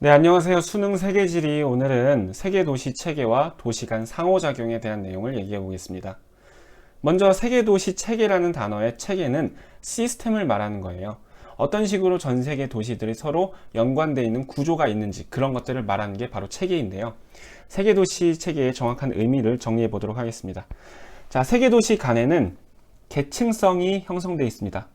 네, 안녕하세요. 수능 세계지리 오늘은 세계도시 체계와 도시 간 상호작용에 대한 내용을 얘기해 보겠습니다. 먼저 세계도시 체계라는 단어의 체계는 시스템을 말하는 거예요. 어떤 식으로 전 세계 도시들이 서로 연관되어 있는 구조가 있는지 그런 것들을 말하는 게 바로 체계인데요. 세계도시 체계의 정확한 의미를 정리해 보도록 하겠습니다. 자, 세계도시 간에는 계층성이 형성되어 있습니다.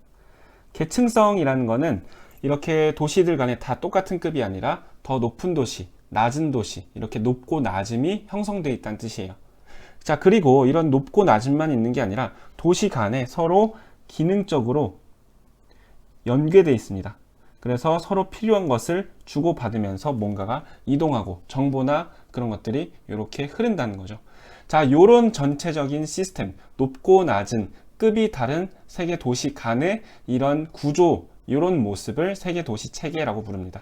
계층성이라는 거는 이렇게 도시들 간에 다 똑같은 급이 아니라 더 높은 도시, 낮은 도시, 이렇게 높고 낮음이 형성되어 있다는 뜻이에요. 자, 그리고 이런 높고 낮음만 있는 게 아니라 도시 간에 서로 기능적으로 연계되어 있습니다. 그래서 서로 필요한 것을 주고받으면서 뭔가가 이동하고 정보나 그런 것들이 이렇게 흐른다는 거죠. 자, 요런 전체적인 시스템, 높고 낮은 급이 다른 세계 도시 간의 이런 구조, 이런 모습을 세계 도시 체계라고 부릅니다.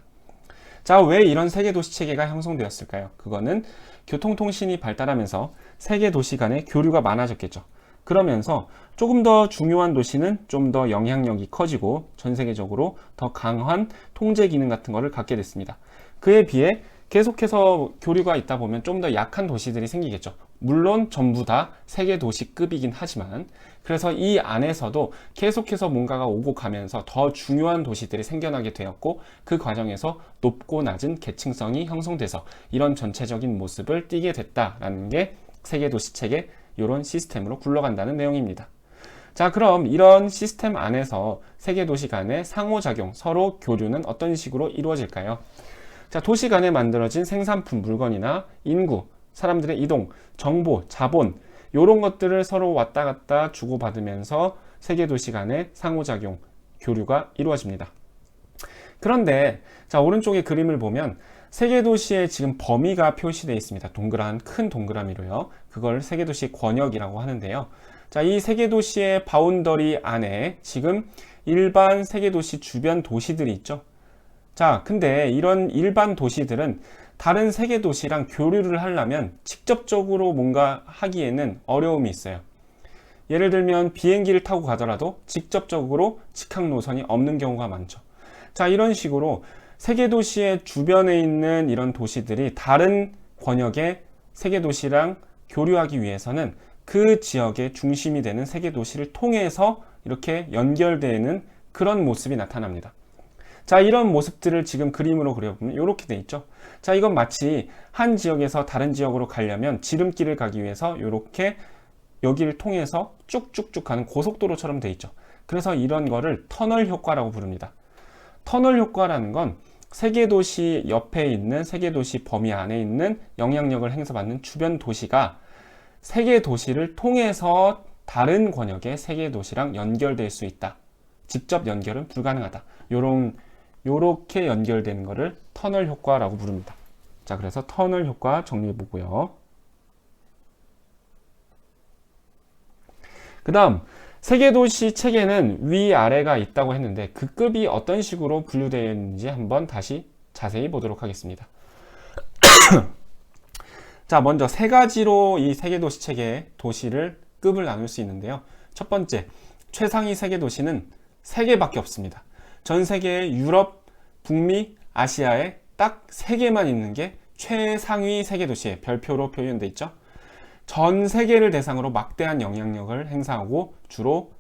자, 왜 이런 세계 도시 체계가 형성되었을까요? 그거는 교통통신이 발달하면서 세계 도시 간의 교류가 많아졌겠죠. 그러면서 조금 더 중요한 도시는 좀 더 영향력이 커지고 전 세계적으로 더 강한 통제 기능 같은 것을 갖게 됐습니다. 그에 비해 계속해서 교류가 있다 보면 좀 더 약한 도시들이 생기겠죠. 물론 전부 다 세계 도시급이긴 하지만 그래서 이 안에서도 계속해서 뭔가가 오고 가면서 더 중요한 도시들이 생겨나게 되었고 그 과정에서 높고 낮은 계층성이 형성돼서 이런 전체적인 모습을 띠게 됐다라는 게 세계 도시 체계 이런 시스템으로 굴러간다는 내용입니다. 자, 그럼 이런 시스템 안에서 세계 도시 간의 상호작용, 서로 교류는 어떤 식으로 이루어질까요? 자, 도시 간에 만들어진 생산품, 물건이나 인구, 사람들의 이동, 정보, 자본, 이런 것들을 서로 왔다 갔다 주고받으면서 세계 도시 간의 상호작용, 교류가 이루어집니다. 그런데, 자, 오른쪽에 그림을 보면 세계 도시의 지금 범위가 표시되어 있습니다. 동그란 큰 동그라미로요. 그걸 세계 도시 권역이라고 하는데요. 자, 이 세계 도시의 바운더리 안에 지금 일반 세계 도시 주변 도시들이 있죠. 자, 근데 이런 일반 도시들은 다른 세계 도시랑 교류를 하려면 직접적으로 뭔가 하기에는 어려움이 있어요. 예를 들면 비행기를 타고 가더라도 직접적으로 직항 노선이 없는 경우가 많죠. 자, 이런 식으로 세계 도시의 주변에 있는 이런 도시들이 다른 권역의 세계 도시랑 교류하기 위해서는 그 지역의 중심이 되는 세계 도시를 통해서 이렇게 연결되는 그런 모습이 나타납니다. 자, 이런 모습들을 지금 그림으로 그려보면 이렇게 돼 있죠. 자, 이건 마치 한 지역에서 다른 지역으로 가려면 지름길을 가기 위해서 이렇게 여기를 통해서 쭉쭉쭉 가는 고속도로처럼 돼 있죠. 그래서 이런 거를 터널 효과라고 부릅니다. 터널 효과라는 건 세계 도시 옆에 있는 세계 도시 범위 안에 있는 영향력을 행사받는 주변 도시가 세계 도시를 통해서 다른 권역의 세계 도시랑 연결될 수 있다. 직접 연결은 불가능하다. 요런 요렇게 연결되는 것을 터널 효과라고 부릅니다. 자, 그래서 터널 효과 정리해 보고요. 그 다음, 세계도시 체계는 위아래가 있다고 했는데 그 급이 어떤 식으로 분류되어 있는지 한번 다시 자세히 보도록 하겠습니다. 자, 먼저 세 가지로 이 세계도시 체계의 도시를 급을 나눌 수 있는데요. 첫 번째, 최상위 세계도시는 세 개밖에 없습니다. 전 세계의 유럽, 북미, 아시아에 딱세 개만 있는 게 최상위 세계 도시의 별표로 표현돼 있죠. 전 세계를 대상으로 막대한 영향력을 행사하고 주로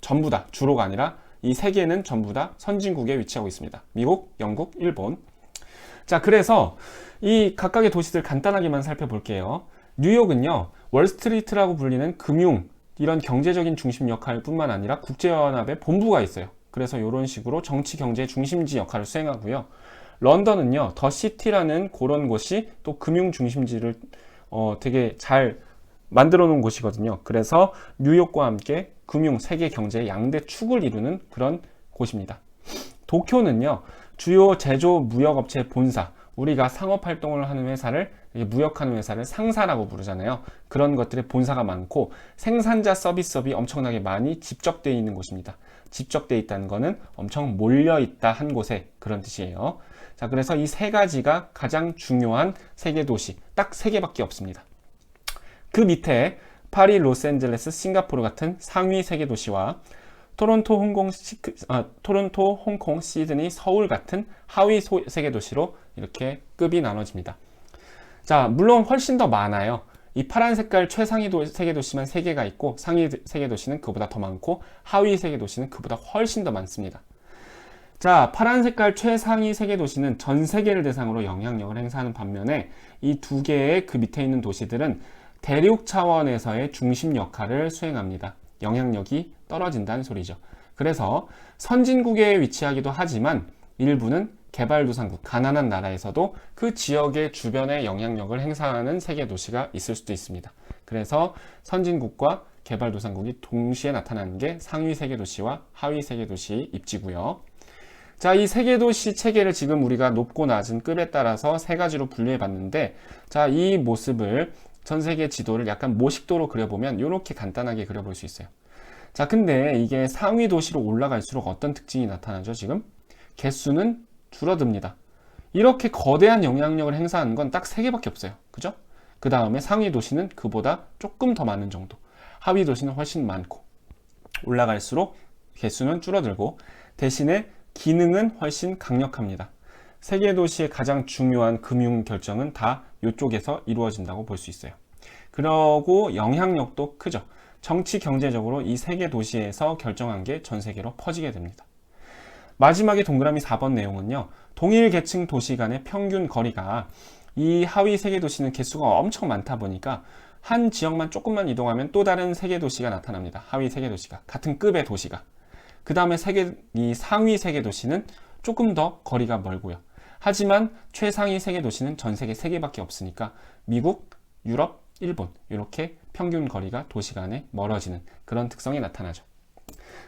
전부 다 주로가 아니라 이 세 개는 전부 다 선진국에 위치하고 있습니다. 미국, 영국, 일본. 자, 그래서 이 각각의 도시들 간단하게만 살펴볼게요. 뉴욕은요, 월스트리트라고 불리는 금융, 이런 경제적인 중심 역할뿐만 아니라 국제연합의 본부가 있어요. 그래서 이런 식으로 정치 경제 중심지 역할을 수행하고요. 런던은요, 더 시티라는 그런 곳이 또 금융 중심지를 어, 되게 잘 만들어 놓은 곳이거든요. 그래서 뉴욕과 함께 금융 세계 경제의 양대 축을 이루는 그런 곳입니다. 도쿄는요, 주요 제조 무역업체 본사, 우리가 상업 활동을 하는 회사를 무역하는 회사를 상사라고 부르잖아요. 그런 것들의 본사가 많고 생산자 서비스업이 엄청나게 많이 집적되어 있는 곳입니다. 집적되어 있다는 것은 엄청 몰려 있다 한 곳에 그런 뜻이에요. 자, 그래서 이 세 가지가 가장 중요한 세계 도시 딱 세 개밖에 없습니다. 그 밑에 파리, 로스앤젤레스, 싱가포르 같은 상위 세계 도시와 토론토, 홍콩, 시크, 아, 토론토, 홍콩, 시드니, 서울 같은 하위 소, 세계 도시로 이렇게 급이 나눠집니다. 자, 물론 훨씬 더 많아요. 이 파란 색깔 최상위 도, 세계 도시만 3개가 있고 상위 세계 도시는 그보다 더 많고 하위 세계 도시는 그보다 훨씬 더 많습니다. 자, 파란 색깔 최상위 세계 도시는 전 세계를 대상으로 영향력을 행사하는 반면에 이 두 개의 그 밑에 있는 도시들은 대륙 차원에서의 중심 역할을 수행합니다. 영향력이 떨어진다는 소리죠. 그래서 선진국에 위치하기도 하지만 일부는 개발도상국, 가난한 나라에서도 그 지역의 주변에 영향력을 행사하는 세계 도시가 있을 수도 있습니다. 그래서 선진국과 개발도상국이 동시에 나타나는 게 상위 세계 도시와 하위 세계 도시 입지고요. 자, 이 세계 도시 체계를 지금 우리가 높고 낮은 급에 따라서 세 가지로 분류해 봤는데, 자, 이 모습을 전 세계 지도를 약간 모식도로 그려보면 이렇게 간단하게 그려볼 수 있어요. 자, 근데 이게 상위 도시로 올라갈수록 어떤 특징이 나타나죠, 지금? 개수는 줄어듭니다. 이렇게 거대한 영향력을 행사하는 건딱세 개밖에 없어요. 그죠? 그 다음에 상위 도시는 그보다 조금 더 많은 정도. 하위 도시는 훨씬 많고. 올라갈수록 개수는 줄어들고, 대신에 기능은 훨씬 강력합니다. 세계 도시의 가장 중요한 금융 결정은 다 이쪽에서 이루어진다고 볼 수 있어요. 그러고 영향력도 크죠. 정치 경제적으로 이 세계 도시에서 결정한 게 전 세계로 퍼지게 됩니다. 마지막에 동그라미 4번 내용은요. 동일 계층 도시 간의 평균 거리가 이 하위 세계 도시는 개수가 엄청 많다 보니까 한 지역만 조금만 이동하면 또 다른 세계 도시가 나타납니다. 하위 세계 도시가 같은 급의 도시가. 그 다음에 세계 이 상위 세계 도시는 조금 더 거리가 멀고요. 하지만 최상위 세계 도시는 전 세계 3개밖에 없으니까 미국, 유럽, 일본 이렇게 평균 거리가 도시 간에 멀어지는 그런 특성이 나타나죠.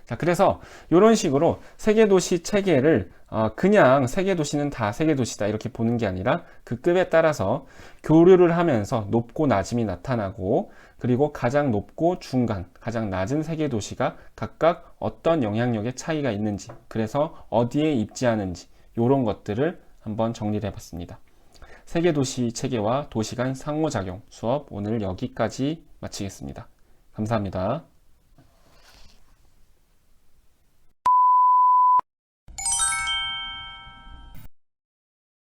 자, 그래서 이런 식으로 세계 도시 체계를 어, 그냥 세계 도시는 다 세계 도시다 이렇게 보는 게 아니라 그 급에 따라서 교류를 하면서 높고 낮음이 나타나고 그리고 가장 높고 중간, 가장 낮은 세계 도시가 각각 어떤 영향력의 차이가 있는지 그래서 어디에 입지하는지 이런 것들을 한번 정리를 해봤습니다. 세계 도시 체계와 도시 간 상호작용 수업 오늘 여기까지 마치겠습니다. 감사합니다.